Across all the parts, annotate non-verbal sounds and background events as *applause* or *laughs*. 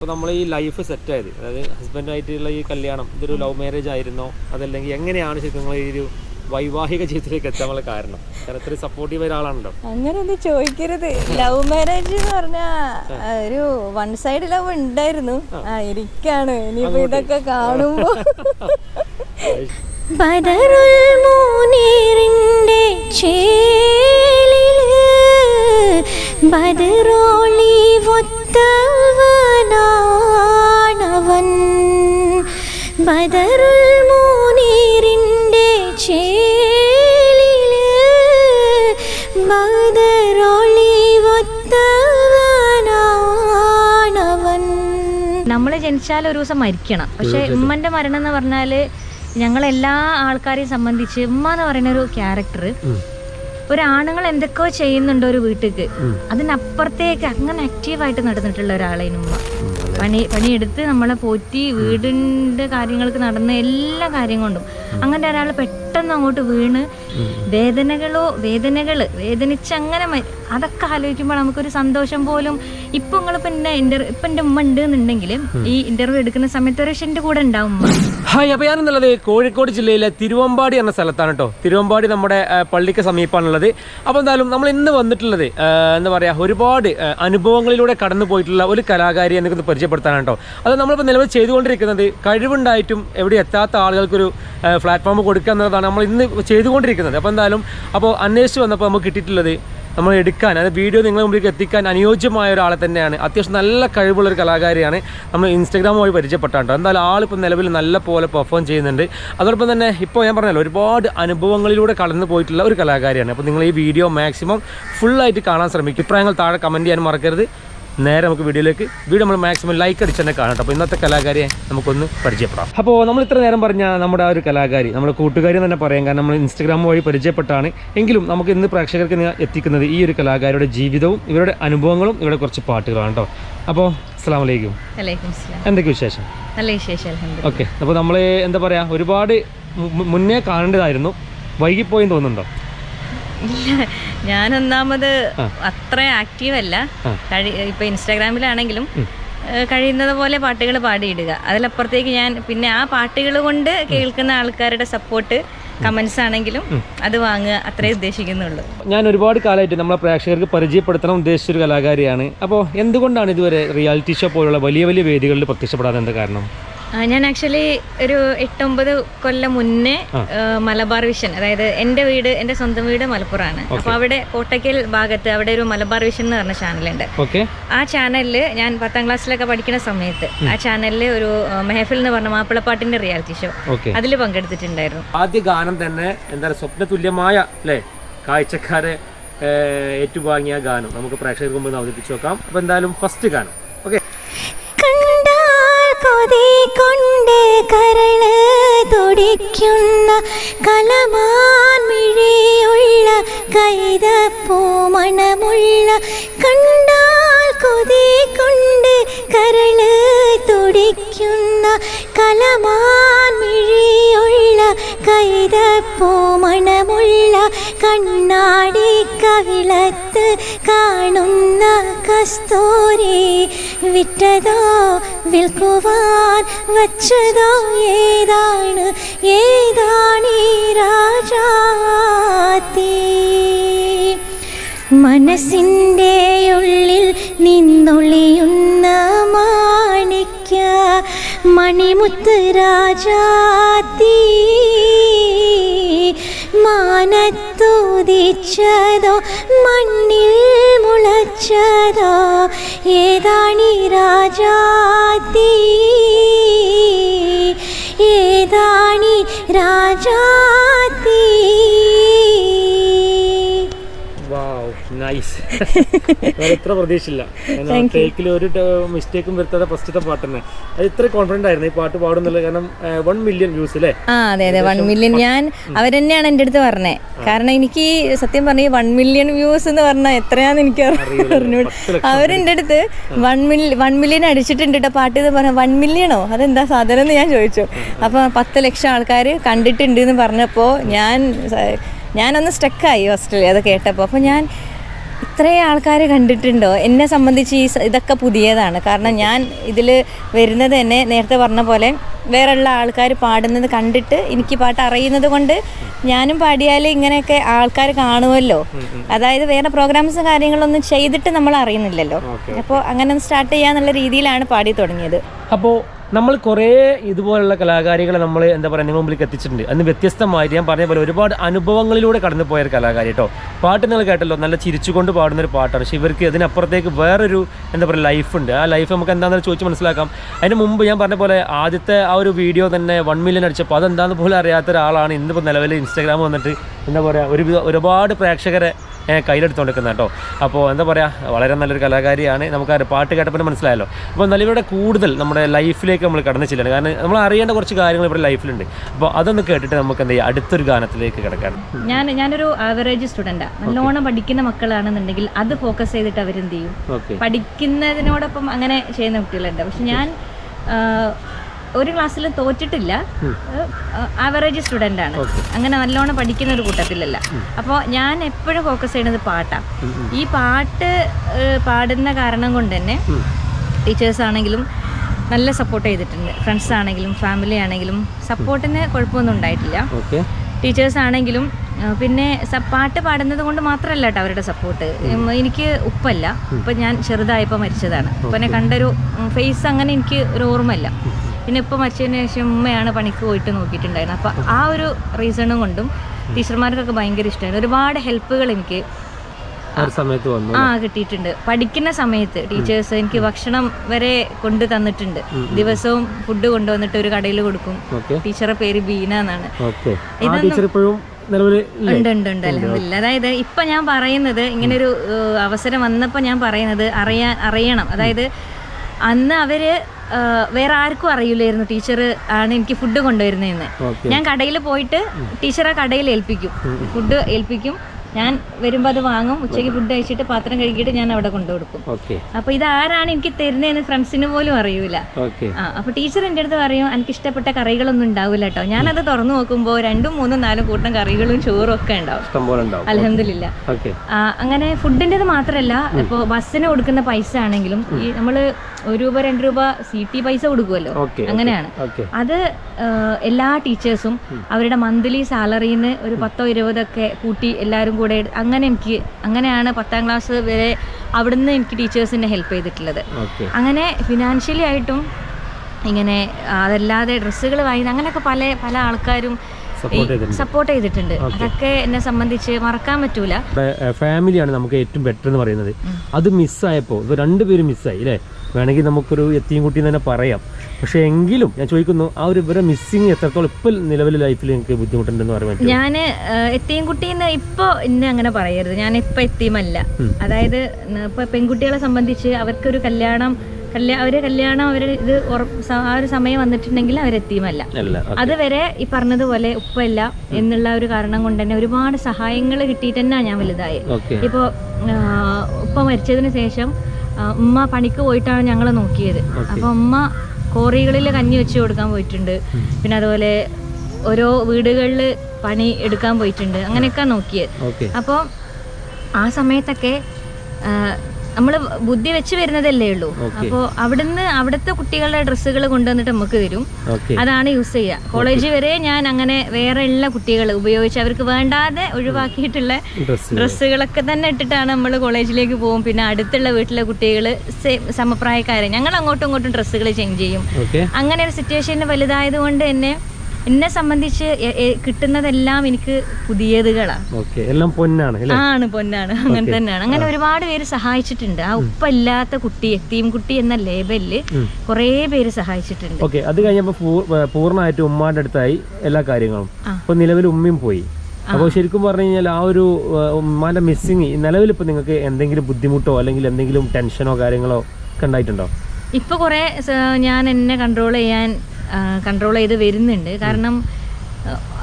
അപ്പോൾ നമ്മൾ ഈ ലൈഫ് സെറ്റ് ആയത്. അതായത് ഹസ്ബൻഡായിട്ടുള്ള ഈ കല്യാണം ഇതൊരു ലവ് മാരേജ് ആയിരുന്നോ? അതല്ലെങ്കിൽ എങ്ങനെയാണ് ശരിക്കും നിങ്ങൾ ഈ ഒരു വൈവാഹിക ജീവിതത്തിലേക്ക് എത്താൻ ഉള്ള കാരണം? കാരണം ഇത്ര സപ്പോർട്ടീവ് ഒരാളാണല്ലോ. അങ്ങനെ ഒന്നും ചോദിക്കരുത്. ലവ് മാരേജ് എന്ന് പറഞ്ഞാ ഒരു വൺ സൈഡ് ലവ് ഉണ്ടായിരുന്നു. ആ. ഇരിക്കാണ്. ഇനിയിപ്പോ ഇതൊക്കെ കാണുമ്പോ. ബദറുൽ മൂനീറിന്റെ ചേലിൽ ബദറോളി ഒത്തവനാണവൻ. ബദറുൽ മൂനീറിന്റെ ചേലിൽ ബദറോളി ഒത്തവനാണവൻ. നമ്മൾ ജനിച്ചാൽ ഒരു ദിവസം മരിക്കണം. പക്ഷേ ഉമ്മന്റെ മരണം എന്ന് പറഞ്ഞാൽ ഞങ്ങളെല്ലാ ആൾക്കാരെയും സംബന്ധിച്ച് ഉമ്മ എന്ന് പറയുന്ന ഒരു ക്യാരക്ടർ ഒരു ആണുങ്ങൾ എന്തൊക്കെയോ ചെയ്യുന്നുണ്ട് ഒരു വീട്ടിക്ക്. അതിനപ്പുറത്തേക്ക് അങ്ങനെ ആക്റ്റീവായിട്ട് നടന്നിട്ടുള്ള ഒരാളായിരുന്നു ഉമ്മ. പണി പണിയെടുത്ത് നമ്മളെ പോറ്റി വീടിന്റെ കാര്യങ്ങൾക്ക് നടന്ന എല്ലാ കാര്യം കൊണ്ടും. അങ്ങനെ ഒരാൾ പെട്ടെന്ന് അങ്ങോട്ട് വീണ് വേദനകളോ വേദനകൾ വേദനിച്ച് അങ്ങനെ മ- അതൊക്കെ ആലോചിക്കുമ്പോൾ നമുക്കൊരു സന്തോഷം പോലും. ഇപ്പൊ നിങ്ങളിപ്പോ എന്റെ ഇന്റർ ഇപ്പൊ എന്റെ ഉമ്മ ഉണ്ട് എന്നുണ്ടെങ്കിൽ ഈ ഇന്റർവ്യൂ എടുക്കുന്ന സമയത്ത് ഒരു എന്റെ കൂടെ ഉണ്ടാവും ഹായ് അപ്പൊ ഞാനെന്നുള്ളത് കോഴിക്കോട് ജില്ലയിലെ തിരുവമ്പാടി എന്ന സ്ഥലത്താണ് കേട്ടോ തിരുവമ്പാടി നമ്മുടെ പള്ളിക്ക് സമീപമാണുള്ളത്. അപ്പോൾ എന്തായാലും നമ്മൾ ഇന്ന് വന്നിട്ടുള്ളത് എന്താ പറയുക ഒരുപാട് അനുഭവങ്ങളിലൂടെ കടന്നു പോയിട്ടുള്ള ഒരു കലാകാരി എന്നൊക്കെ പരിചയപ്പെടുത്താനാണ് കേട്ടോ അത് നമ്മളിപ്പോൾ നിലവിൽ ചെയ്തുകൊണ്ടിരിക്കുന്നത് കഴിവുണ്ടായിട്ടും എവിടെ എത്താത്ത ആളുകൾക്കൊരു പ്ലാറ്റ്ഫോം കൊടുക്കുക എന്നുള്ളതാണ് നമ്മൾ ഇന്ന് ചെയ്തുകൊണ്ടിരിക്കുന്നത്. അപ്പോൾ എന്തായാലും അപ്പോൾ അന്വേഷിച്ച് വന്നപ്പോൾ നമുക്ക് കിട്ടിയിട്ടുള്ളത് നമ്മൾ എടുക്കാൻ അത് വീഡിയോ നിങ്ങളുടെ മുമ്പിലേക്ക് എത്തിക്കാൻ അനുയോജ്യമായ ഒരാളെ തന്നെയാണ്. അത്യാവശ്യം നല്ല കഴിവുള്ള ഒരു കലാകാരിയാണ്. നമ്മൾ ഇൻസ്റ്റാഗ്രാം വഴി പരിചയപ്പെട്ടാണ്ടോ എന്തായാലും ആളിപ്പോൾ നിലവിൽ നല്ല പോലെ പെർഫോം ചെയ്യുന്നുണ്ട്. അതോടൊപ്പം തന്നെ ഇപ്പോൾ ഞാൻ പറഞ്ഞല്ലോ ഒരുപാട് അനുഭവങ്ങളിലൂടെ കടന്നു പോയിട്ടുള്ള ഒരു കലാകാരിയാണ്. അപ്പോൾ നിങ്ങൾ ഈ വീഡിയോ മാക്സിമം ഫുള്ളായിട്ട് കാണാൻ ശ്രമിക്കും. അഭിപ്രായങ്ങൾ താഴെ കമന്റ് ചെയ്യാൻ മറക്കരുത്. നേരെ നമുക്ക് വീഡിയോയിലേക്ക് വീഡിയോ നമ്മൾ മാക്സിമം ലൈക്ക് അടിച്ച് തന്നെ കാണാം അപ്പോൾ ഇന്നത്തെ കലാകാരിയെ നമുക്കൊന്ന് പരിചയപ്പെടാം. അപ്പോൾ നമ്മൾ ഇത്ര നേരം പറഞ്ഞ നമ്മുടെ ആ ഒരു കലാകാരി നമ്മുടെ കൂട്ടുകാരി തന്നെ പറയാം. കാരണം നമ്മൾ ഇൻസ്റ്റഗ്രാം വഴി പരിചയപ്പെട്ടാണ്. എങ്കിലും നമുക്ക് ഇന്ന് പ്രേക്ഷകർക്ക് എത്തിക്കുന്നത് ഈ ഒരു കലാകാരിയുടെ ജീവിതവും ഇവരുടെ അനുഭവങ്ങളും ഇവരുടെ കുറച്ച് പാട്ടുകളാണ് കേട്ടോ. അപ്പോൾ അസ്സാം വലൈക്കും എന്തൊക്കെ വിശേഷം? നല്ല വിശേഷം. ഓക്കെ. അപ്പോൾ നമ്മൾ എന്താ പറയുക ഒരുപാട് മുന്നേ കാണേണ്ടതായിരുന്നു. വൈകിപ്പോയെന്ന് തോന്നുന്നുണ്ടോ? ഞാൻ ഒന്നാമത് അത്ര ആക്റ്റീവ് അല്ല ഇപ്പൊ ഇൻസ്റ്റാഗ്രാമിലാണെങ്കിലും കഴിയുന്നത് പോലെ പാട്ടുകൾ പാടിയിടുക. അതിലപ്പുറത്തേക്ക് ഞാൻ പിന്നെ ആ പാട്ടുകൾ കൊണ്ട് കേൾക്കുന്ന ആൾക്കാരുടെ സപ്പോർട്ട് കമന്റ്സ് ആണെങ്കിലും അത് വാങ്ങുക അത്രേ ഉദ്ദേശിക്കുന്നുള്ളൂ. ഞാൻ ഒരുപാട് കാലമായിട്ട് നമ്മളെ പ്രേക്ഷകർക്ക് പരിചയപ്പെടുത്തണം ഉദ്ദേശിച്ച ഒരു കലാകാരിയാണ്. അപ്പോൾ എന്തുകൊണ്ടാണ് ഇതുവരെ റിയാലിറ്റി ഷോ പോലുള്ള വലിയ വലിയ വേദികളിൽ പ്രത്യക്ഷപ്പെടാതെ എന്താ കാരണം? ഞാൻ ആക്ച്വലി ഒരു എട്ടൊമ്പത് കൊല്ലം മുന്നേ മലബാർ വിഷൻ അതായത് എന്റെ വീട് എന്റെ സ്വന്തം വീട് മലപ്പുറമാണ്. അപ്പൊ അവിടെ കോട്ടയ്ക്കൽ ഭാഗത്ത് അവിടെ ഒരു മലബാർ വിഷൻ എന്ന് പറഞ്ഞ ചാനലുണ്ട്. ഓക്കെ. ആ ചാനലിൽ ഞാൻ പത്താം ക്ലാസ്സിലൊക്കെ പഠിക്കുന്ന സമയത്ത് ആ ചാനലിൽ ഒരു മെഹഫിൽ എന്ന് പറഞ്ഞ മാപ്പിളപ്പാട്ടിന്റെ റിയാലിറ്റി ഷോ അതിൽ അതിൽ പങ്കെടുത്തിട്ടുണ്ടായിരുന്നു. ആദ്യ ഗാനം തന്നെ എന്താ പറയുക സ്വപ്ന തുല്യമായ അല്ലേ? കാഴ്ചക്കാരെ ഏറ്റുവാങ്ങിയ ഗാനം. നമുക്ക് പ്രേക്ഷകർക്ക് മുമ്പ് അവതരിപ്പിച്ചു നോക്കാം. അപ്പൊ എന്തായാലും ഫസ്റ്റ് ഗാനം. തുടിക്കുന്ന കലമാൻമിഴിയുള്ള കൈതപ്പൂ കണ്ടാൽ കൊതി കൊണ്ട് കരൾ തുടിക്കുന്ന കലമാൻമിഴിയുള്ള കൈതപ്പൂ കണ്ണാടി കവിളത്ത് കാണുന്ന കസ്തൂരി വിറ്റതോ വിൽക്കുവാൻ വച്ചതോ ഏതാണ്? ഏതാണീ രാജാത്തി മനസ്സിന്റെ ഉള്ളിൽ നിന്നൊളിയുന്ന മാണിക്യ മണിമുത്ത് രാജാത്തി മാനത്തുദിച്ചതോ മണ്ണിൽ മുളച്ചതോ ഏതാണി നൈസ് *laughs* ഇത്ര പ്രതീക്ഷയില്ല. ടേക്കിൽ ഒരു മിസ്റ്റേക്കും വരുത്താതെ ഫസ്റ്റത്തെ പാട്ട് തന്നെ അത് ഇത്ര കോൺഫിഡന്റ് ആയിരുന്നു ഈ പാട്ട് പാടുന്നുള്ളത് കാരണം വൺ മില്യൺ വ്യൂസ് അല്ലേ ആ അതെ അതെ. വൺ മില്യൺ ഞാൻ അവരെന്നെയാണ് എന്റെ അടുത്ത് പറഞ്ഞത് കാരണം എനിക്ക് സത്യം പറഞ്ഞ വൺ മില്യൺ വ്യൂസ് എന്ന് പറഞ്ഞാൽ എത്രയാന്ന് എനിക്ക് അറിഞ്ഞൂടാ. അവരെന്റെ അടുത്ത് വൺ മില്യൺ വൺ മില്യൺ അടിച്ചിട്ടുണ്ട് കേട്ടോ പാട്ട് എന്ന് പറഞ്ഞാൽ വൺ മില്യണോ അതെന്താ സാധനം എന്ന് ഞാൻ ചോദിച്ചു. അപ്പോൾ പത്ത് ലക്ഷം ആൾക്കാർ കണ്ടിട്ടുണ്ട് എന്ന് പറഞ്ഞപ്പോൾ ഞാൻ ഞാനൊന്ന് സ്റ്റക്കായി ഓസ്ട്രേലിയ അത് കേട്ടപ്പോൾ അപ്പോൾ ഞാൻ ഇത്രയും ആൾക്കാർ കണ്ടിട്ടുണ്ടോ? എന്നെ സംബന്ധിച്ച് ഈ ഇതൊക്കെ പുതിയതാണ്. കാരണം ഞാൻ ഇതിൽ വരുന്നത് തന്നെ നേരത്തെ പറഞ്ഞ പോലെ വേറെയുള്ള ആൾക്കാർ പാടുന്നത് കണ്ടിട്ട് എനിക്ക് പാട്ട് അറിയുന്നത് കൊണ്ട് ഞാനും പാടിയാൽ ഇങ്ങനെയൊക്കെ ആൾക്കാർ കാണുമല്ലോ അതായത് വേറെ പ്രോഗ്രാംസും കാര്യങ്ങളൊന്നും ചെയ്തിട്ട് നമ്മൾ അറിയുന്നില്ലല്ലോ. അപ്പോൾ അങ്ങനെ സ്റ്റാർട്ട് ചെയ്യാന്നുള്ള രീതിയിലാണ് പാടി തുടങ്ങിയത്. അപ്പോൾ നമ്മൾ കുറേ ഇതുപോലുള്ള കലാകാരികളെ നമ്മൾ എന്താ പറയുക നിങ്ങളുടെ മുമ്പിലേക്ക് എത്തിച്ചിട്ടുണ്ട്. അന്ന് വ്യത്യസ്തമായിട്ട് ഞാൻ പറഞ്ഞ പോലെ ഒരുപാട് അനുഭവങ്ങളിലൂടെ കടന്നു പോയ ഒരു കലാകാരി കേട്ടോ പാട്ട് നിങ്ങൾ കേട്ടല്ലോ നല്ല ചിരിച്ചുകൊണ്ട് പാടുന്ന ഒരു പാട്ടാണ്. പക്ഷേ ഇവർക്ക് ഇതിനപ്പുറത്തേക്ക് വേറൊരു എന്താ പറയുക ലൈഫുണ്ട് ആ ലൈഫ് നമുക്ക് എന്താണെന്ന് ചോദിച്ച് മനസ്സിലാക്കാം. അതിന് മുമ്പ് ഞാൻ പറഞ്ഞ പോലെ ആദ്യത്തെ ആ ഒരു വീഡിയോ തന്നെ വൺ മില്യൺ അടിച്ചപ്പോൾ അതെന്താണെന്ന് പോലും അറിയാത്ത ഒരാളാണ് ഇന്നിപ്പോൾ നിലവിൽ ഇൻസ്റ്റാഗ്രാം വന്നിട്ട് എന്താ പറയുക ഒരു ഒരുപാട് പ്രേക്ഷകരെ കയ്യിലെടുത്തുകൊണ്ടിരിക്കുന്നത് കേട്ടോ. അപ്പോൾ എന്താ പറയുക വളരെ നല്ലൊരു കലാകാരിയാണ്. നമുക്ക് പാട്ട് കേട്ടപ്പോൾ മനസ്സിലായല്ലോ. അപ്പോൾ എന്നാലും ഇവിടെ കൂടുതൽ നമ്മുടെ ലൈഫിലേക്ക് നമ്മൾ കടന്നു ചെല്ലണം കാരണം നമ്മൾ അറിയേണ്ട കുറച്ച് കാര്യങ്ങൾ ഇവിടെ ലൈഫിലുണ്ട്. അപ്പോൾ അതൊന്ന് കേട്ടിട്ട് നമുക്ക് എന്താ ചെയ്യുക അടുത്തൊരു ഗാനത്തിലേക്ക് കിടക്കാം. ഞാൻ ഞാനൊരു ആവറേജ് സ്റ്റുഡന്റാണ് നല്ലോണം പഠിക്കുന്ന മക്കളാണെന്നുണ്ടെങ്കിൽ അത് ഫോക്കസ് ചെയ്തിട്ട് അവരെന്ത് ചെയ്യും? പഠിക്കുന്നതിനോടൊപ്പം അങ്ങനെ ചെയ്യുന്ന കുട്ടികളുണ്ട്. പക്ഷെ ഞാൻ ഒരു ക്ലാസ്സിലും തോറ്റിട്ടില്ല. ആവറേജ് സ്റ്റുഡന്റ് ആണ്. അങ്ങനെ നല്ലോണം പഠിക്കുന്ന ഒരു കൂട്ടത്തിലല്ല. അപ്പോൾ ഞാൻ എപ്പോഴും ഫോക്കസ് ചെയ്യുന്നത് പാട്ടാണ് ഈ പാട്ട് പാടുന്ന കാരണം കൊണ്ട് തന്നെ ടീച്ചേഴ്സ് ആണെങ്കിലും നല്ല സപ്പോർട്ട് ചെയ്തിട്ടുണ്ട്. ഫ്രണ്ട്സ് ആണെങ്കിലും ഫാമിലി ആണെങ്കിലും സപ്പോർട്ടിന് കുഴപ്പമൊന്നും ഉണ്ടായിട്ടില്ല. ടീച്ചേഴ്സ് ആണെങ്കിലും പിന്നെ പാട്ട് പാടുന്നത് കൊണ്ട് മാത്രമല്ല കേട്ടോ അവരുടെ സപ്പോർട്ട് എനിക്ക് ഉപ്പല്ല. ഇപ്പം ഞാൻ ചെറുതായപ്പോൾ മരിച്ചതാണ്. ഉപ്പനെ കണ്ടൊരു ഫേസ് അങ്ങനെ എനിക്ക് ഒരു ഓർമ്മയില്ല. പിന്നെ ഇപ്പം മരിച്ചതിന് ശേഷം ഉമ്മയാണ് പണിക്ക് പോയിട്ട് നോക്കിയിട്ടുണ്ടായിരുന്നത് അപ്പോൾ ആ ഒരു റീസണും കൊണ്ടും ടീച്ചർമാർക്കൊക്കെ ഭയങ്കര ഇഷ്ടമായിരുന്നു. ഒരുപാട് ഹെൽപ്പുകൾ എനിക്ക് സമയത്ത് വന്നു ആ കിട്ടിയിട്ടുണ്ട്. പഠിക്കുന്ന സമയത്ത് ടീച്ചേഴ്സ് എനിക്ക് ഭക്ഷണം വരെ കൊണ്ടു തന്നിട്ടുണ്ട്. ദിവസവും ഫുഡ് കൊണ്ടുവന്നിട്ട് ഒരു കടയിൽ കൊടുക്കും. ടീച്ചറെ പേര് ബീന എന്നാണ്. ഉണ്ട് ഉണ്ട് ഉണ്ട്. അല്ല അതായത് ഇപ്പൊ ഞാൻ പറയുന്നത് ഇങ്ങനെ ഒരു അവസരം വന്നപ്പോൾ ഞാൻ പറയുന്നത് അറിയാൻ അറിയണം. അതായത് അന്ന് അവർ വേറെ ആർക്കും അറിയില്ലായിരുന്നു ടീച്ചർ ആണ് എനിക്ക് ഫുഡ് കൊണ്ടുവരുന്നതെന്ന്. ഞാൻ കടയിൽ പോയിട്ട് ടീച്ചർ ആ കടയിൽ ഏൽപ്പിക്കും. ഫുഡ് ഏൽപ്പിക്കും. ഞാൻ വരുമ്പോൾ അത് വാങ്ങും ഉച്ചയ്ക്ക് ഫുഡ് കഴിച്ചിട്ട് പാത്രം കഴുകിയിട്ട് ഞാൻ അവിടെ കൊണ്ടു കൊടുക്കും. അപ്പൊ ഇത് ആരാണ് എനിക്ക് തരുന്നതെന്ന് ഫ്രണ്ട്സിന് പോലും അറിയൂല. അപ്പൊ ടീച്ചർ എന്റെ അടുത്ത് പറയും എനിക്ക് ഇഷ്ടപ്പെട്ട കറികളൊന്നും ഉണ്ടാവില്ല കേട്ടോ ഞാനത് തുറന്നു നോക്കുമ്പോൾ രണ്ടും മൂന്നും നാലും കൂട്ടം കറികളും ചോറും ഒക്കെ ഉണ്ടാവും. അലഹമില്ല അങ്ങനെ ഫുഡിന്റെത് മാത്രമല്ല ഇപ്പൊ ബസ്സിന് കൊടുക്കുന്ന പൈസ ആണെങ്കിലും ഈ നമ്മൾ ഒരു രൂപ രണ്ട് രൂപ സി ടി പൈസ കൊടുക്കുമല്ലോ അങ്ങനെയാണ്. അത് എല്ലാ ടീച്ചേഴ്സും അവരുടെ മന്ത്ലി സാലറിന്ന് ഒരു പത്തോ ഇരുപതൊക്കെ കൂട്ടി എല്ലാവരും കൂടെ അങ്ങനെ എനിക്ക് അങ്ങനെയാണ് പത്താം ക്ലാസ് വരെ അവിടുന്ന് എനിക്ക് ടീച്ചേഴ്സിനെ ഹെൽപ്പ് ചെയ്തിട്ടുള്ളത്. അങ്ങനെ ഫിനാൻഷ്യലി ആയിട്ടും ഇങ്ങനെ അതല്ലാതെ ഡ്രസ്സുകൾ വാങ്ങി അങ്ങനെയൊക്കെ പല പല ആൾക്കാരും സപ്പോർട്ട് ചെയ്തിട്ടുണ്ട്. അതൊക്കെ എന്നെ സംബന്ധിച്ച് മറക്കാൻ പറ്റൂല. ഫാമിലിയാണ് നമുക്ക് ഏറ്റവും ബെറ്റർ എന്ന് പറയുന്നത്. അത് മിസ്സായപ്പോൾ ഇപ്പോൾ രണ്ടുപേരും മിസ്സായി അല്ലേ? വേണമെങ്കിൽ നമുക്കൊരു എത്തിയും കുട്ടി തന്നെ പറയാം. പക്ഷേ എങ്കിലും ഞാൻ ചോദിക്കുന്നു ആ ഒരു ഇവരെ മിസ്സിങ് എത്രത്തോളം ഇപ്പോൾ നിലവിലെ ലൈഫിൽ എനിക്ക് ബുദ്ധിമുട്ടുണ്ടെന്ന് പറയാൻ പറ്റും ഞാൻ എത്തിയും കുട്ടീന്ന് ഇപ്പോൾ ഇന്ന് അങ്ങനെ പറയരുത്. ഞാൻ ഇപ്പം എത്തിയുമല്ല അതായത് ന- ഇപ്പൊ പെൺകുട്ടികളെ സംബന്ധിച്ച് അവർക്കൊരു കല്യാണം കല്യാ അവർ കല്യാണം അവർ ഇത് ആ ഒരു സമയം വന്നിട്ടുണ്ടെങ്കിൽ അവരെത്തിയുമല്ല അതുവരെ ഈ പറഞ്ഞതുപോലെ ഉപ്പല്ല എന്നുള്ള ഒരു കാരണം കൊണ്ട് തന്നെ ഒരുപാട് സഹായങ്ങൾ കിട്ടിയിട്ട് തന്നെയാണ് ഞാൻ വലുതായി. ഇപ്പൊ ഇപ്പോൾ ഉപ്പ മരിച്ചതിന് ശേഷം ഉമ്മ പണിക്ക് പോയിട്ടാണ് ഞങ്ങൾ നോക്കിയത്. അപ്പോൾ ഉമ്മ കോറികളിൽ കഞ്ഞി വെച്ച് കൊടുക്കാൻ പോയിട്ടുണ്ട്. പിന്നെ അതുപോലെ ഓരോ വീടുകളിൽ പണി എടുക്കാൻ പോയിട്ടുണ്ട്. അങ്ങനെയൊക്കെ നോക്കിയത്. അപ്പോൾ ആ സമയത്തൊക്കെ നമ്മൾ ബുദ്ധി വെച്ച് വരുന്നതല്ലേ ഉള്ളൂ. അപ്പോ അവിടുന്ന് അവിടുത്തെ കുട്ടികളുടെ ഡ്രസ്സുകൾ കൊണ്ടുവന്നിട്ട് നമുക്ക് തരും. അതാണ് യൂസ് ചെയ്യുക കോളേജ് വരെ ഞാൻ അങ്ങനെ വേറെ ഉള്ള കുട്ടികൾ ഉപയോഗിച്ച് അവർക്ക് വേണ്ടാതെ ഒഴിവാക്കിയിട്ടുള്ള ഡ്രസ്സുകളൊക്കെ തന്നെ ഇട്ടിട്ടാണ് നമ്മൾ കോളേജിലേക്ക് പോകും. പിന്നെ അടുത്തുള്ള വീട്ടിലെ കുട്ടികൾ സമപ്രായക്കാരെ ഞങ്ങൾ അങ്ങോട്ടും ഇങ്ങോട്ടും ഡ്രസ്സുകൾ ചേഞ്ച് ചെയ്യും. അങ്ങനെ ഒരു സിറ്റുവേഷൻ വലുതായത് കൊണ്ട് എന്നെ എന്നെ സംബന്ധിച്ച് കിട്ടുന്നതെല്ലാം എനിക്ക് പുതിയതുകളാണ് എല്ലാം പൊന്നാണ് ആണ് പൊന്നാണ്. അങ്ങനെ തന്നെയാണ്. അങ്ങനെ ഒരുപാട് പേര് സഹായിച്ചിട്ടുണ്ട്. ആ ഉപ്പല്ലാത്ത കുട്ടി എത്തീം കുട്ടി എന്ന ലേബലിൽ കുറേ പേര് സഹായിച്ചിട്ടുണ്ട്. ഓക്കെ അത് കഴിഞ്ഞപ്പോൾ പൂർണമായിട്ട് ഉമ്മാന്റെ അടുത്തായി എല്ലാ കാര്യങ്ങളും. അപ്പൊ നിലവിൽ ഉമ്മയും പോയി. അപ്പോൾ ശരിക്കും പറഞ്ഞു കഴിഞ്ഞാൽ ആ ഒരു ഉമ്മാന്റെ മിസ്സിങ് നിലവിൽ ഇപ്പൊ നിങ്ങൾക്ക് എന്തെങ്കിലും ബുദ്ധിമുട്ടോ അല്ലെങ്കിൽ എന്തെങ്കിലും ടെൻഷനോ കാര്യങ്ങളോ ഒക്കെ ഉണ്ടായിട്ടുണ്ടോ? ഇപ്പൊ കുറെ ഞാൻ എന്നെ കൺട്രോൾ ചെയ്യാൻ കൺട്രോൾ ചെയ്ത് വരുന്നുണ്ട്. കാരണം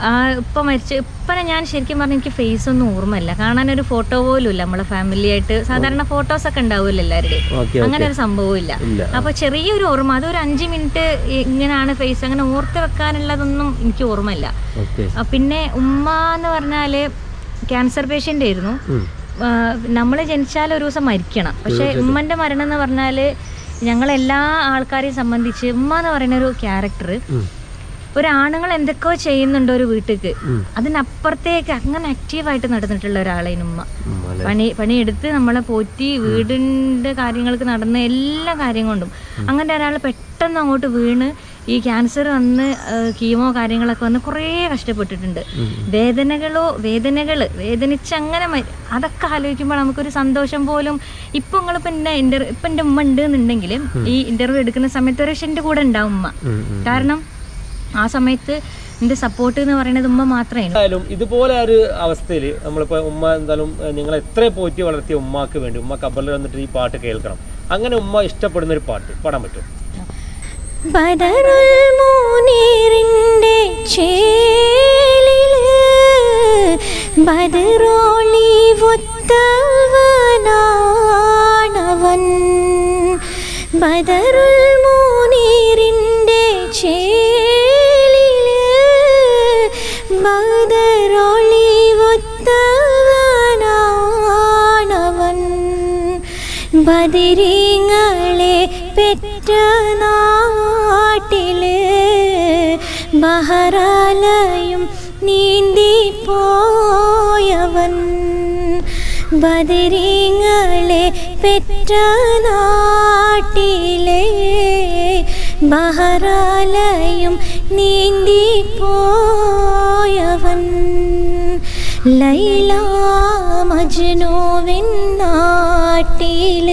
ആ ഇപ്പം മരിച്ച ഇപ്പനെ ഞാൻ ശരിക്കും പറഞ്ഞാൽ എനിക്ക് ഫേസ് ഒന്നും ഓർമ്മയില്ല. കാണാൻ ഒരു ഫോട്ടോ പോലും ഇല്ല നമ്മളെ ഫാമിലി ആയിട്ട്. സാധാരണ ഫോട്ടോസ് ഒക്കെ ഉണ്ടാവില്ല എല്ലാവരുടെയും. അങ്ങനെ ഒരു സംഭവം ഇല്ല. അപ്പൊ ചെറിയൊരു ഓർമ്മ അതൊരു അഞ്ച് മിനിറ്റ് ഇങ്ങനെയാണ് ഫേസ് അങ്ങനെ ഓർത്ത് വെക്കാനുള്ളതൊന്നും എനിക്ക് ഓർമ്മയില്ല. പിന്നെ ഉമ്മ എന്ന് പറഞ്ഞാൽ ക്യാൻസർ പേഷ്യന്റ് ആയിരുന്നു. നമ്മൾ ജനിച്ചാൽ ഒരു ദിവസം മരിക്കണം. പക്ഷെ ഉമ്മന്റെ മരണം എന്ന് പറഞ്ഞാൽ ഞങ്ങളെല്ലാ ആൾക്കാരെയും സംബന്ധിച്ച് ഉമ്മ എന്ന് പറയുന്ന ഒരു ക്യാരക്ടർ ഒരു ആണുങ്ങൾ എന്തൊക്കെയോ ചെയ്യുന്നുണ്ട് ഒരു വീട്ടിക്ക്. അതിനപ്പുറത്തേക്ക് അങ്ങനെ ആക്റ്റീവായിട്ട് നടന്നിട്ടുള്ള ഒരാളാണ് ഉമ്മ. പണി പണിയെടുത്ത് നമ്മളെ പോറ്റി വീടിന്റെ കാര്യങ്ങൾക്ക് നടന്ന എല്ലാ കാര്യം കൊണ്ടും അങ്ങനെ ഒരാൾ പെട്ടെന്ന് അങ്ങോട്ട് വീണ് ഈ ക്യാൻസർ വന്ന് കീമോ കാര്യങ്ങളൊക്കെ വന്ന് കുറേ കഷ്ടപ്പെട്ടിട്ടുണ്ട്. വേദനകളോ വേദനകൾ വേദനിച്ച് അങ്ങനെ അതൊക്കെ ആലോചിക്കുമ്പോൾ നമുക്കൊരു സന്തോഷം പോലും. ഇപ്പം നിങ്ങളിപ്പോൾ എന്റെ ഇന്റർ ഇപ്പം എന്റെ ഉമ്മ ഉണ്ട് എന്നുണ്ടെങ്കിൽ ഈ ഇന്റർവ്യൂ എടുക്കുന്ന സമയത്ത് ഒരു പക്ഷെ എന്റെ കൂടെ ഉണ്ടാവും ഉമ്മ. കാരണം ആ സമയത്ത് എന്റെ സപ്പോർട്ട് എന്ന് പറയുന്നത് ഉമ്മ മാത്രമേ എന്തായാലും ഇതുപോലെ ഒരു അവസ്ഥയിൽ നമ്മളിപ്പോൾ ഉമ്മ എന്തായാലും നിങ്ങൾ എത്ര പോറ്റി വളർത്തിയ ഉമ്മാക്ക് വേണ്ടി ഉമ്മ കബറിൽ വന്നിട്ട് ഈ പാട്ട് കേൾക്കണം. അങ്ങനെ ഉമ്മ ഇഷ്ടപ്പെടുന്ന ഒരു പാട്ട് പാടാൻ പറ്റും ബദറുൽ മൂനീറിന്റെ ചേലിൽ ബദറോളി ഒത്തവനാണവൻ ബദറുൽ മൂനീറിന്റെ ചേലിൽ ബദറോളി ഒത്തവനാണവൻ ബദിരീങ്ങളെ പെറ്റ നാട്ടിൽ ബഹറാലയും നീന്തി പോയവൻ ബദിരീങ്ങളെ പെറ്റ നാട്ടിലെ ബഹറാലയും നീന്തി പോയവൻ ലൈല മജ്നുവിൻ നാട്ടിൽ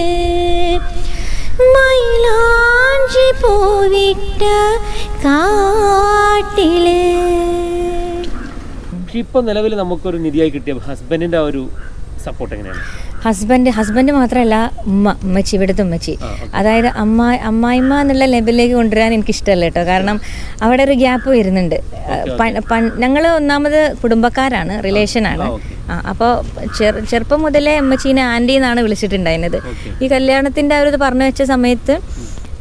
മൈലാഞ്ചി പോവിട്ട കാട്ടിൽ. ഇപ്പൊ നിലവിൽ നമുക്കൊരു നിധിയായി കിട്ടിയ ഹസ്ബൻഡിന്റെ ആ ഒരു സപ്പോർട്ട് എങ്ങനെയാണ്? ഹസ്ബൻഡ് ഹസ്ബൻഡ് മാത്രമല്ല ഉമ്മ ഉമ്മച്ചി ഇവിടുത്തെ ഉമ്മച്ചി. അതായത് അമ്മ അമ്മായിമ്മ എന്നുള്ള ലെവലിലേക്ക് കൊണ്ടുവരാൻ എനിക്ക് ഇഷ്ടമല്ല കേട്ടോ. കാരണം അവിടെ ഒരു ഗ്യാപ്പ് വരുന്നുണ്ട്. ഞങ്ങൾ ഒന്നാമത് കുടുംബക്കാരാണ് റിലേഷനാണ്. ആ അപ്പോൾ ചെറുപ്പം മുതലേ ഉമ്മച്ചീനെ ആന്റി എന്നാണ് വിളിച്ചിട്ടുണ്ടായിരുന്നത്. ഈ കല്യാണത്തിന്റെ ആ ഒരു ഇത് പറഞ്ഞു വെച്ച സമയത്ത്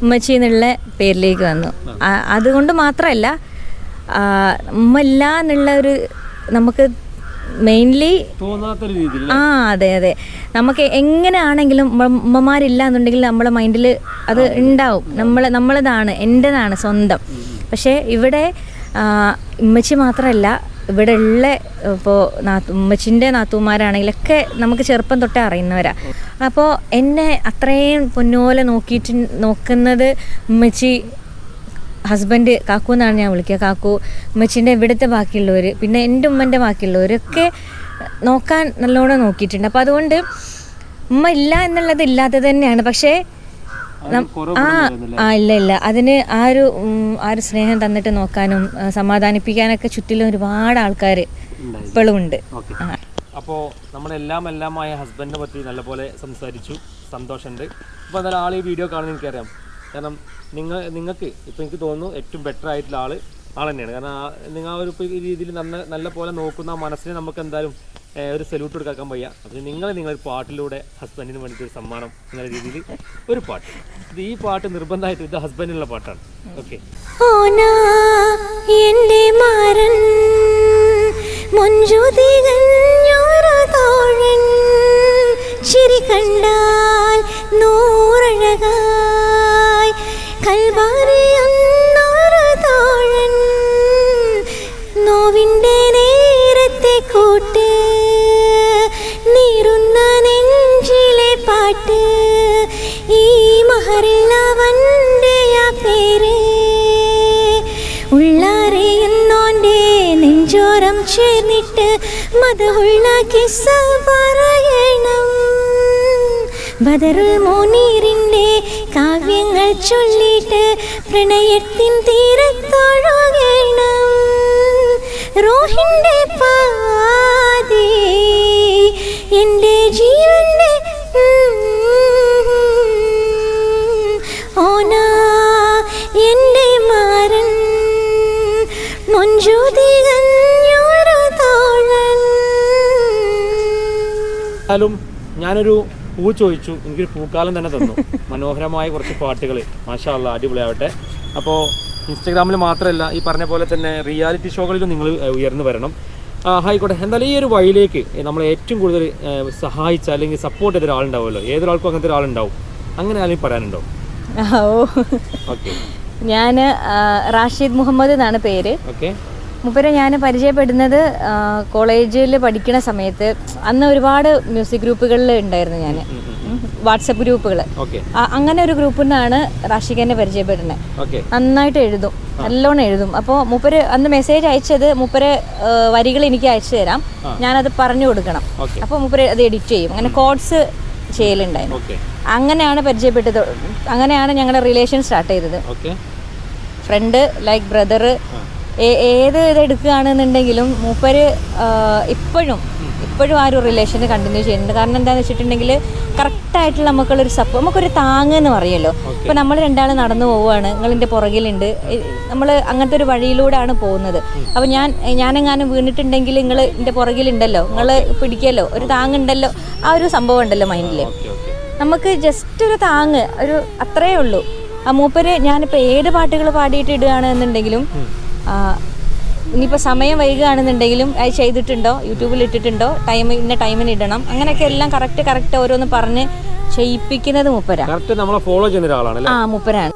ഉമ്മച്ചി എന്നുള്ള പേരിലേക്ക് വന്നു. അതുകൊണ്ട് മാത്രമല്ല ഉമ്മല്ല എന്നുള്ള ഒരു നമുക്ക് മെയിൻലി ആ അതെ അതെ. നമുക്ക് എങ്ങനെയാണെങ്കിലും ഉമ്മ- ഉമ്മമാരില്ല എന്നുണ്ടെങ്കിൽ നമ്മളെ മൈൻഡിൽ അത് ഉണ്ടാവും. നമ്മൾ നമ്മളതാണ് എന്റെതാണ് സ്വന്തം. പക്ഷേ ഇവിടെ ഉമ്മച്ചി മാത്രമല്ല ഇവിടെ ഉള്ള ഇപ്പോൾ നാത്തു ഉമ്മച്ചിന്റെ നാത്തൂമാരാണെങ്കിലൊക്കെ നമുക്ക് ചെറുപ്പം തൊട്ടേ അറിയുന്നവരാ. അപ്പോൾ എന്നെ അത്രയും പൊന്നുപോലെ നോക്കിയിട്ട് നോക്കുന്നത് ഉമ്മച്ചി ഹസ്ബൻഡ് കാക്കു എന്നാണ് ഞാൻ വിളിക്കുക. കാക്കു ഉമ്മച്ചിന്റെ ഇവിടുത്തെ ബാക്കിയുള്ളവർ പിന്നെ എന്റെ ഉമ്മന്റെ ബാക്കിയുള്ളവരൊക്കെ നോക്കാൻ നല്ലോണം നോക്കിയിട്ടുണ്ട്. അപ്പോൾ അതുകൊണ്ട് ഉമ്മ ഇല്ല എന്നുള്ളത് ഇല്ലാത്തത് തന്നെയാണ്. പക്ഷേ ആ ആ ഇല്ല ഇല്ല. അതിന് ആ ഒരു ആ ഒരു സ്നേഹം തന്നിട്ട് നോക്കാനും സമാധാനിപ്പിക്കാനൊക്കെ ചുറ്റിലും ഒരുപാട് ആൾക്കാർ ഇപ്പോഴും ഉണ്ട്. അപ്പോൾ നമ്മളെല്ലാം എല്ലാമായ ഹസ്ബൻഡിനെ പറ്റി നല്ലപോലെ സംസാരിച്ചു. സന്തോഷമുണ്ട്. അപ്പോൾ എന്തായാലും ആൾ ഈ വീഡിയോ കാണുന്ന എനിക്കറിയാം. കാരണം നിങ്ങൾ നിങ്ങൾക്ക് ഇപ്പോൾ എനിക്ക് തോന്നുന്നു ഏറ്റവും ബെറ്റർ ആയിട്ടുള്ള ആൾ ആൾ തന്നെയാണ് കാരണം നിങ്ങൾ ആ ഒരു രീതിയിൽ നല്ല നല്ല പോലെ നോക്കുന്ന മനസ്സിനെ നമുക്ക് എന്തായാലും ഒരു സല്യൂട്ട് കൊടുക്കാൻ വയ്യ. അപ്പോൾ നിങ്ങൾ നിങ്ങളൊരു പാട്ടിലൂടെ ഹസ്ബൻഡിന് വേണ്ടിയിട്ട് ഒരു സമ്മാനം എന്നുള്ള രീതിയിൽ ഒരു പാട്ട്. ഇത് ഈ പാട്ട് നിർബന്ധമായിട്ട് ഇത് ഹസ്ബൻഡിനുള്ള പാട്ടാണ്. ഓക്കെ എന്റെ മാരൻ ചിരി കണ്ടാൽ നൂറഴകായി തോഴൻ നോവിന്റെ നേരത്തെ കൂട്ട് നീറുന്ന നെഞ്ചിലെ പാട്ട് ഈ മഹറില്ലവന്റെ ആ പേര്. ഉള്ളറിയുന്നോന്റെ നെഞ്ചോരം ചേർന്നിട്ട് മതമുള്ള കിസ്സ പറയണം ബദറുൽ മോനീറിന്റെ കാവ്യങ്ങൾ ചൊല്ലിയിട്ട് പ്രണയത്തിൻ തീരത്തൊഴുകണം റോഹിന്റെ എന്റെ ഞാനൊരു പൂ ചോദിച്ചു. എനിക്കൊരു പൂക്കാലം തന്നെ തന്നു. മനോഹരമായ കുറച്ച് പാട്ടുകൾ മാഷാള്ള അടിപൊളിയാവട്ടെ. അപ്പോൾ ഇൻസ്റ്റാഗ്രാമിൽ മാത്രമല്ല ഈ പറഞ്ഞ പോലെ തന്നെ റിയാലിറ്റി ഷോകളിലും നിങ്ങൾ ഉയർന്നു വരണം. ആയിക്കോട്ടെ. എന്തായാലും ഈ ഒരു വഴിയിലേക്ക് നമ്മളെ ഏറ്റവും കൂടുതൽ സഹായിച്ച അല്ലെങ്കിൽ സപ്പോർട്ട് ചെയ്ത ഒരാളുണ്ടാവുമല്ലോ. ഏതൊരാൾക്കും അങ്ങനത്തെ ഒരാളുണ്ടാവും. അങ്ങനെ ആരെങ്കിലും പറയാനുണ്ടോ? ഓ. ഓക്കെ ഞാൻ റാഷിദ് മുഹമ്മദ് എന്നാണ് പേര്. ഓക്കെ മുപ്പരെ ഞാൻ പരിചയപ്പെടുന്നത് കോളേജിൽ പഠിക്കുന്ന സമയത്ത് അന്ന് ഒരുപാട് മ്യൂസിക് ഗ്രൂപ്പുകളിൽ ഉണ്ടായിരുന്നു ഞാൻ വാട്സപ്പ് ഗ്രൂപ്പുകൾ അങ്ങനെ ഒരു ഗ്രൂപ്പിൽ നിന്നാണ് റാഷിഖനെ പരിചയപ്പെടുന്നത് നന്നായിട്ട് എഴുതും. നല്ലോണം എഴുതും. അപ്പോൾ മൂപ്പര് അന്ന് മെസ്സേജ് അയച്ചത് മൂപ്പര് വരികൾ എനിക്ക് അയച്ചു തരാം. ഞാനത് പറഞ്ഞു കൊടുക്കണം. അപ്പോൾ മൂപ്പര് അത് എഡിറ്റ് ചെയ്യും. അങ്ങനെ കോഡ്സ് ചെയ്യലുണ്ടായിരുന്നു. അങ്ങനെയാണ് പരിചയപ്പെട്ടത്. അങ്ങനെയാണ് ഞങ്ങളുടെ റിലേഷൻ സ്റ്റാർട്ട് ചെയ്തത്. ഫ്രണ്ട് ലൈക്ക് ബ്രദർ ഏത് ഇത് എടുക്കുകയാണെന്നുണ്ടെങ്കിലും മൂപ്പര് ഇപ്പോഴും ഇപ്പോഴും ആ ഒരു റിലേഷൻ കണ്ടിന്യൂ ചെയ്യുന്നുണ്ട്. കാരണം എന്താണെന്ന് വെച്ചിട്ടുണ്ടെങ്കിൽ കറക്റ്റായിട്ടുള്ള നമുക്കുള്ളൊരു സപ്പോ നമുക്കൊരു താങ്ങ് എന്ന് പറയുമല്ലോ ഇപ്പോൾ നമ്മൾ രണ്ടാൾ നടന്നു പോവുകയാണ് നിങ്ങളിന്റെ പുറകിലുണ്ട്. നമ്മൾ അങ്ങനത്തെ ഒരു വഴിയിലൂടെയാണ് പോകുന്നത്. അപ്പോൾ ഞാൻ ഞാനെങ്ങാനും വീണിട്ടുണ്ടെങ്കിൽ നിങ്ങൾ എന്റെ പുറകിലുണ്ടല്ലോ. നിങ്ങൾ പിടിക്കല്ലോ. ഒരു താങ്ങുണ്ടല്ലോ. ആ ഒരു സംഭവം ഉണ്ടല്ലോ മൈൻഡിൽ നമുക്ക് ജസ്റ്റ് ഒരു താങ്ങ് ഒരു അത്രയേ ഉള്ളൂ. ആ മൂപ്പര് ഞാനിപ്പോൾ ഏത് പാട്ടുകൾ പാടിയിട്ട് ഇടുകയാണ് എന്നുണ്ടെങ്കിലും ആ, ഇനിയിപ്പോൾ സമയം വൈകുകയാണെന്നുണ്ടെങ്കിലും അത് ചെയ്തിട്ടുണ്ടോ? യൂട്യൂബിൽ ഇട്ടിട്ടുണ്ടോ? ടൈം ഇന്ന ടൈമിന് ഇടണം. അങ്ങനെയൊക്കെ എല്ലാം കറക്റ്റ് കറക്റ്റ് ഓരോന്ന് പറഞ്ഞ് ചെയ്യിപ്പിക്കുന്നത് മുപ്പരാണ് ആ മൂപ്പരാണ്.